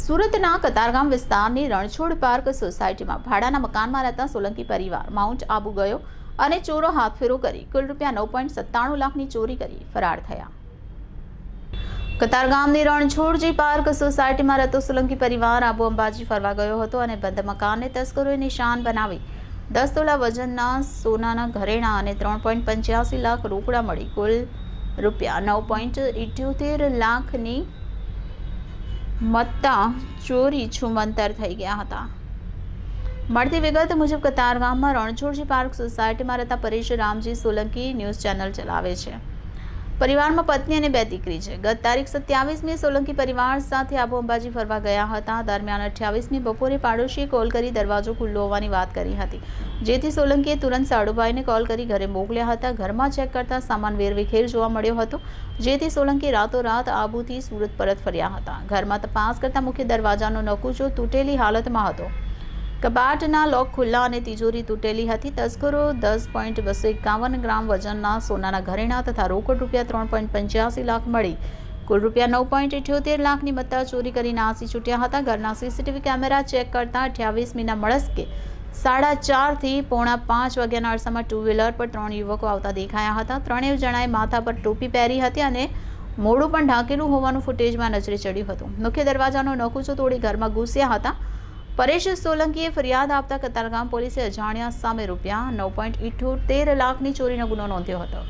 સુરતના કતારગામ વિસ્તારની રણછોડ પાર્ક સોસાયટીમાં ભાડાના મકાનમાં રહેતા સોલંકી પરિવાર માઉન્ટ આબુ ગયો અને ચોરો હાથફેરો કરી કુલ રૂપિયા નવ લાખની ચોરી કરી ફરાર થયા. કતારગામની રણછોડજી પાર્ક સોસાયટીમાં રહેતો સોલંકી પરિવાર આબુ અંબાજી ફરવા ગયો હતો અને બંધ મકાનને તસ્કરોએ નિશાન બનાવી દસ તોલા વજનના સોનાના ઘરેણા અને ત્રણ પોઈન્ટ પંચ્યાસી લાખ રોકડા મળી કુલ રૂપિયા નવ પોઈન્ટ ઇઠ્યોતેર લાખની મત્તા, ચોરી, છુમંતર થઈ ગયા હતા. મળતી વિગત મુજબ કતારગામમાં રણછોડજી પાર્ક સોસાયટીમાં રહેતા પરેશ રામજી સોલંકી ન્યૂઝ ચેનલ ચલાવે છે. પરિવારમાં પત્ની અને બે દીકરી છે. ગત તારીખ સત્યાવીસમી સોલંકી પરિવાર સાથે આબુ અંબાજી ફરવા ગયા હતા. દરમિયાન અઠ્યાવીસમી બપોરે પાડોશીએ કોલ કરી દરવાજો ખુલ્લો હોવાની વાત કરી હતી. જેથી સોલંકીએ તુરંત સાડુભાઈને કોલ કરી ઘરે મોકલ્યા હતા. ઘરમાં ચેક કરતા સામાન વેરવિખેર જોવા મળ્યો હતો, જેથી સોલંકી રાતોરાત આબુથી સુરત પરત ફર્યા હતા. ઘરમાં તપાસ કરતા મુખ્ય દરવાજાનો નકુચો તૂટેલી હાલતમાં હતો. કબાટના લોક ખુલ્લા અને તિજોરી તૂટેલી હતી. તસ્કરો દસ પોઈન્ટ બસો એકાવન ગ્રામ વજનના સોનાના ઘરેણાં તથા રોકડ રૂપિયા ત્રણ પોઈન્ટ પંચ્યાસી લાખ મળી. કુલ રૂપિયા નવ પોઈન્ટ ઇઠ્યોતેર લાખની મત્તા ચોરી કરી નાસી છૂટ્યા હતા. ઘરના સીસીટીવી કેમેરા ચેક કરતા અઠ્યાવીસમીના મળસ્કે સાડા ચારથી પોણા પાંચ વાગ્યાના અરસામાં ટુ વ્હીલર પર ત્રણ યુવકો આવતા દેખાયા હતા. ત્રણેય જણાએ માથા પર ટોપી પહેરી હતી અને મોડું પણ ઢાંકેલું હોવાનું ફૂટેજમાં નજરે ચડ્યું હતું. મુખ્ય દરવાજાનો નકુચો તોડી ઘરમાં ઘૂસ્યા હતા. પરેશ સોલંકીએ ફરિયાદ આપતા કતારગામ પોલીસે અજાણ્યા સામે રૂપિયા નવ પોઈન્ટ ઇઠ્યોતેર લાખની ચોરીનો ગુનો નોંધ્યો હતો.